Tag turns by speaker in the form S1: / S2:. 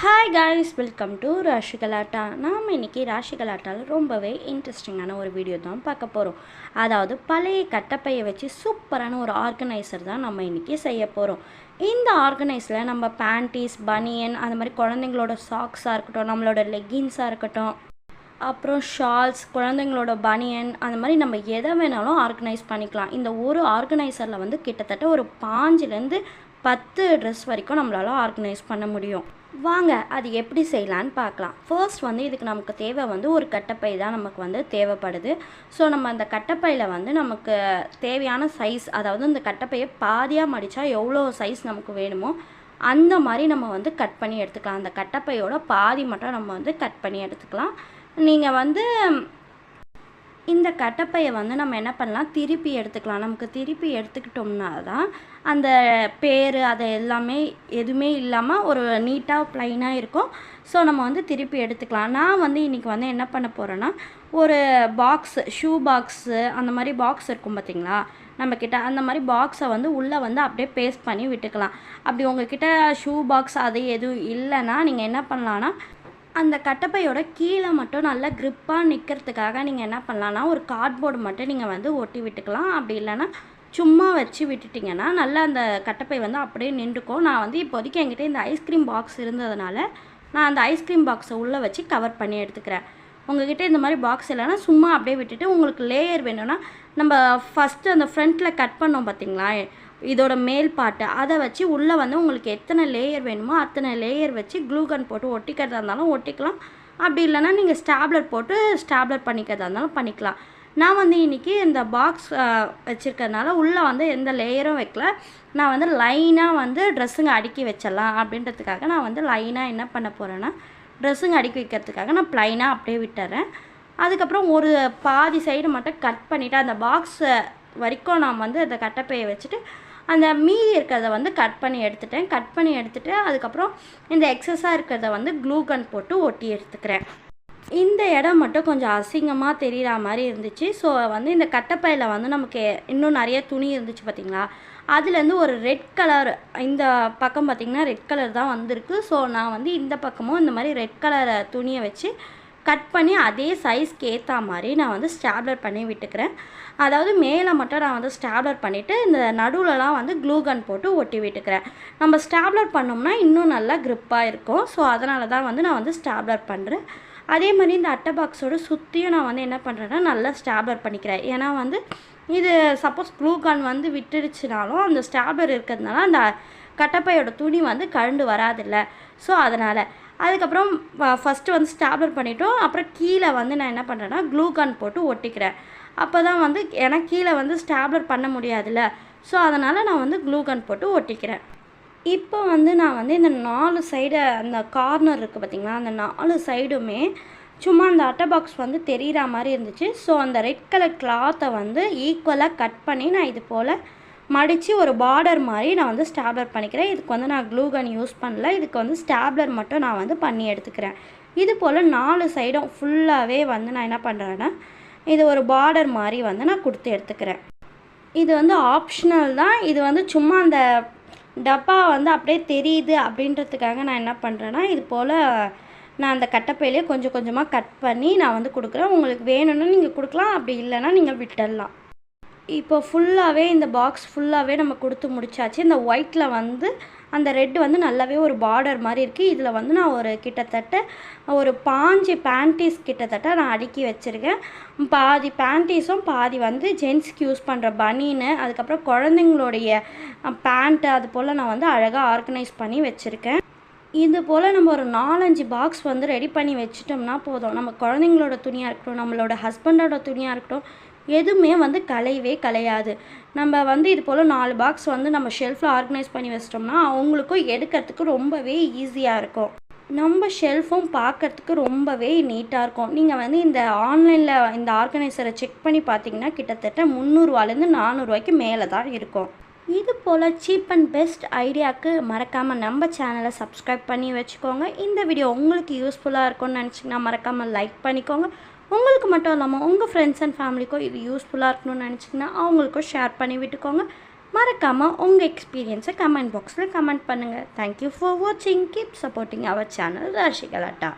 S1: Hi guys welcome to Rashi Galatta நாம் இன்றைக்கி ராஷி கலாட்டாவில் ரொம்பவே இன்ட்ரெஸ்டிங்கான ஒரு வீடியோ தான் பார்க்க போகிறோம் அதாவது பழைய கட்டப்பையை வச்சு சூப்பரான ஒரு ஆர்கனைசர் தான் நம்ம இன்றைக்கி செய்ய போகிறோம் இந்த ஆர்கனைஸில் நம்ம பேண்டீஸ் பனியன் அந்த மாதிரி குழந்தைங்களோட சாக்ஸாக இருக்கட்டும் நம்மளோட லெகின்ஸாக இருக்கட்டும் அப்புறம் ஷால்ஸ் குழந்தைங்களோட பனியன் அந்த மாதிரி நம்ம எதை வேணாலும் ஆர்கனைஸ் பண்ணிக்கலாம். இந்த ஒரு ஆர்கனைசரில் வந்து கிட்டத்தட்ட ஒரு பாஞ்சிலேருந்து பத்து ட்ரெஸ் வரைக்கும் நம்மளால் ஆர்கனைஸ் பண்ண முடியும். வாங்க அது எப்படி செய்யலான்னு பார்க்கலாம். ஃபர்ஸ்ட் வந்து இதுக்கு நமக்கு தேவை வந்து ஒரு கட்டப்பை தான் நமக்கு வந்து தேவைப்படுது. ஸோ நம்ம அந்த கட்டப்பையில் வந்து நமக்கு தேவையான சைஸ் அதாவது இந்த கட்டப்பையை பாதியாக மடித்தா எவ்வளோ சைஸ் நமக்கு வேணுமோ அந்த மாதிரி நம்ம வந்து கட் பண்ணி எடுத்துக்கலாம். அந்த கட்டப்பையோட பாதி மட்டும் நம்ம வந்து கட் பண்ணி எடுத்துக்கலாம். நீங்கள் வந்து இந்த கட்டப்பையை வந்து நம்ம என்ன பண்ணலாம்? திருப்பி எடுத்துக்கலாம். நமக்கு திருப்பி எடுத்துக்கிட்டோம்னா தான் அந்த பேர் அதை எல்லாமே எதுவுமே இல்லாமல் ஒரு நீட்டாக ப்ளைனாக இருக்கும். ஸோ நம்ம வந்து திருப்பி எடுத்துக்கலாம். நான் வந்து இன்றைக்கி வந்து என்ன பண்ண போகிறேன்னா ஒரு பாக்ஸ் ஷூ பாக்ஸு அந்த மாதிரி பாக்ஸ் இருக்கும் பார்த்திங்களா நம்மக்கிட்ட அந்த மாதிரி பாக்ஸை வந்து உள்ளே வந்து அப்படியே பேஸ்ட் பண்ணி விட்டுக்கலாம். அப்படி உங்ககிட்ட ஷூ பாக்ஸ் அது எதுவும் இல்லைன்னா நீங்கள் என்ன பண்ணலான்னா அந்த கட்டப்பையோட கீழே மட்டும் நல்லா க்ரிப்பாக நிற்கிறதுக்காக நீங்கள் என்ன பண்ணலான்னா ஒரு கார்ட்போர்டு மட்டும் நீங்கள் வந்து ஒட்டி விட்டுக்கலாம். அப்படி இல்லைன்னா சும்மா வச்சு விட்டுட்டிங்கன்னா நல்லா அந்த கட்டப்பை வந்து அப்படியே நின்றுக்கும். நான் வந்து இப்போதைக்கு என்கிட்ட இந்த ஐஸ்கிரீம் பாக்ஸ் இருந்ததுனால நான் அந்த ஐஸ்கிரீம் பாக்ஸை உள்ளே வச்சு கவர் பண்ணி எடுத்துக்கிறேன். உங்ககிட்ட இந்த மாதிரி பாக்ஸ் இல்லைன்னா சும்மா அப்படியே விட்டுட்டு உங்களுக்கு லேயர் வேணும்னா நம்ம ஃபஸ்ட்டு அந்த ஃப்ரண்ட்டில் கட் பண்ணோம் பார்த்தீங்களா இதோட மேல் பாட்டு. அதை வச்சு உள்ளே வந்து உங்களுக்கு எத்தனை லேயர் வேணுமோ அத்தனை லேயர் வச்சு க்ளூகன் போட்டு ஒட்டிக்கிறதா இருந்தாலும் ஒட்டிக்கலாம். அப்படி இல்லைன்னா நீங்கள் ஸ்டாப்லர் போட்டு ஸ்டாப்லர் பண்ணிக்கிறதா இருந்தாலும் பண்ணிக்கலாம். நான் வந்து இன்றைக்கி இந்த பாக்ஸ் வச்சுருக்கறனால உள்ளே வந்து எந்த லேயரும் வைக்கல. நான் வந்து லைனாக வந்து ட்ரெஸ்ஸுங்க அடுக்கி வச்சிடலாம் அப்படின்றதுக்காக நான் வந்து லைனாக என்ன பண்ண போகிறேன்னா ட்ரெஸ்ஸுங்க அடுக்கி வைக்கிறதுக்காக நான் ப்ளைனாக அப்படியே விட்டுறேன். அதுக்கப்புறம் ஒரு பாதி சைடு மட்டும் கட் பண்ணிவிட்டு அந்த பாக்ஸை வரைக்கும் நான் வந்து அந்த கட்டப்பையை வச்சுட்டு அந்த மீதி இருக்கிறத வந்து கட் பண்ணி எடுத்துட்டேன். கட் பண்ணி எடுத்துகிட்டு அதுக்கப்புறம் இந்த எக்ஸஸாக இருக்கிறத வந்து க்ளூகன் போட்டு ஒட்டி எடுத்துக்கிறேன். இந்த இடம் மட்டும் கொஞ்சம் அசிங்கமாக தெரிகிற மாதிரி இருந்துச்சு. ஸோ வந்து இந்த கட்டப்பையில் வந்து நமக்கு இன்னும் நிறைய துணி இருந்துச்சு பார்த்திங்களா அதுலேருந்து ஒரு ரெட் கலர் இந்த பக்கம் பார்த்திங்கன்னா ரெட் கலர் தான் வந்திருக்கு. ஸோ நான் வந்து இந்த பக்கமும் இந்த மாதிரி ரெட் கலர் துணியை வச்சு கட் பண்ணி அதே சைஸ்க்கு ஏற்ற மாதிரி நான் வந்து ஸ்டாப்லர் பண்ணி விட்டுக்கிறேன். அதாவது மேலே மட்டும் நான் வந்து ஸ்டாப்லர் பண்ணிவிட்டு இந்த நடுவுலலாம் வந்து க்ளூகன் போட்டு ஒட்டி விட்டுக்கிறேன். நம்ம ஸ்டாப்லர் பண்ணோம்னா இன்னும் நல்லா க்ரிப்பாக இருக்கும். ஸோ அதனால தான் வந்து நான் வந்து ஸ்டாப்லர் பண்ணுறேன் அதே மாதிரி இந்த அட்டை பாக்ஸோட சுற்றியும் நான் வந்து என்ன பண்ணுறேன்னா நல்லா ஸ்டாப்லர் பண்ணிக்கிறேன். ஏன்னா வந்து இது சப்போஸ் க்ளூகான் வந்து விட்டுடுச்சுனாலும் அந்த ஸ்டாப்லர் இருக்கிறதுனால அந்த கட்டப்பையோட துணி வந்து கழண்டு வராதில்ல. ஸோ அதனால் அதுக்கப்புறம் ஃபஸ்ட்டு வந்து ஸ்டாப்லர் பண்ணிட்டோம். அப்புறம் கீழே வந்து நான் என்ன பண்ணுறேன்னா க்ளூகான் போட்டு ஒட்டிக்கிறேன். அப்போ தான் வந்து ஏன்னா கீழே வந்து ஸ்டாப்லர் பண்ண முடியாதுல்ல. ஸோ அதனால் நான் வந்து க்ளூகான் போட்டு ஒட்டிக்கிறேன். இப்போ வந்து நான் வந்து இந்த நாலு சைடு அந்த கார்னர் இருக்குது பார்த்திங்களா அந்த நாலு சைடுமே சும்மா அந்த அட்டை பாக்ஸ் வந்து தெரிகிற மாதிரி இருந்துச்சு. ஸோ அந்த ரெட் கலர் கிளாத்தை வந்து ஈக்குவலாக கட் பண்ணி நான் இது போல் மடித்து ஒரு பார்டர் மாதிரி நான் வந்து ஸ்டாப்லர் பண்ணிக்கிறேன். இதுக்கு வந்து நான் க்ளூகன் யூஸ் பண்ணல. இதுக்கு வந்து ஸ்டாப்லர் மட்டும் நான் வந்து பண்ணி எடுத்துக்கிறேன். இது போல் நாலு சைடும் ஃபுல்லாகவே வந்து நான் என்ன பண்ணுறேன்னா இது ஒரு பார்டர் மாதிரி வந்து நான் கொடுத்து எடுத்துக்கிறேன். இது வந்து ஆப்ஷனல் தான். இது வந்து சும்மா அந்த டப்பா வந்து அப்படியே தெரியுது அப்படின்றதுக்காக நான் என்ன பண்ணுறேன்னா இது போல் நான் அந்த கட்டப்பையிலே கொஞ்சம் கொஞ்சமாக கட் பண்ணி நான் வந்து கொடுக்குறேன். உங்களுக்கு வேணும்னா நீங்கள் கொடுக்கலாம். அப்படி இல்லைன்னா நீங்கள் விட்டுடலாம். இப்போ ஃபுல்லாகவே இந்த பாக்ஸ் ஃபுல்லாகவே நம்ம கொடுத்து முடிச்சாச்சு. இந்த ஒயிட்டில் வந்து அந்த ரெட்டு வந்து நல்லாவே ஒரு பார்டர் மாதிரி இருக்குது இதில் வந்து நான் ஒரு கிட்டத்தட்ட ஒரு பாஞ்சு பேண்டீஸ் கிட்டத்தட்ட நான் அடுக்கி வச்சுருக்கேன். பாதி பேண்டீஸும் பாதி வந்து ஜென்ஸ்க்கு யூஸ் பண்ணுற பனின்னு அதுக்கப்புறம் குழந்தைங்களுடைய பேண்ட்டு அது போல் நான் வந்து அழகாக ஆர்கனைஸ் பண்ணி வச்சுருக்கேன். இது போல் நம்ம ஒரு நாலஞ்சு பாக்ஸ் வந்து ரெடி பண்ணி வச்சிட்டோம்னா போதும். நம்ம குழந்தைங்களோட துணியாக இருக்கட்டும் நம்மளோட ஹஸ்பண்டோட துணியாக இருக்கட்டும் எதுவுமே வந்து கலையவே கலையாது. நம்ம வந்து இது போல் நாலு பாக்ஸ் வந்து நம்ம ஷெல்ஃபில் ஆர்கனைஸ் பண்ணி வச்சிட்டோம்னா அவங்களுக்கும் எடுக்கிறதுக்கு ரொம்பவே ஈஸியாக இருக்கும். நம்ம ஷெல்ஃபும் பார்க்குறதுக்கு ரொம்பவே நீட்டாக இருக்கும். நீங்கள் வந்து இந்த ஆன்லைனில் இந்த ஆர்கனைசரை செக் பண்ணி பார்த்தீங்கன்னா கிட்டத்தட்ட முந்நூறுவாலேருந்து நானூறுரூவாய்க்கு மேலே தான் இருக்கும். இது போல் சீப் அண்ட் பெஸ்ட் ஐடியாவுக்கு மறக்காமல் நம்ம சேனலை சப்ஸ்கிரைப் பண்ணி வச்சுக்கோங்க. இந்த வீடியோ உங்களுக்கு யூஸ்ஃபுல்லாக இருக்கும்னு நினச்சிங்கன்னா மறக்காமல் லைக் பண்ணிக்கோங்க. உங்களுக்கு மட்டும் இல்லாமல் உங்கள் ஃப்ரெண்ட்ஸ் அண்ட் ஃபேமிலிக்கும் இது யூஸ்ஃபுல்லாக இருக்கணும்னு நினச்சிங்கன்னா அவங்களுக்கும் ஷேர் பண்ணி விட்டுக்கோங்க. மறக்காமல் உங்கள் எக்ஸ்பீரியன்ஸை கமெண்ட் பாக்ஸில் கமெண்ட் பண்ணுங்கள் தேங்க்யூ ஃபார் வாட்சிங் keep supporting our channel Rashi Galatta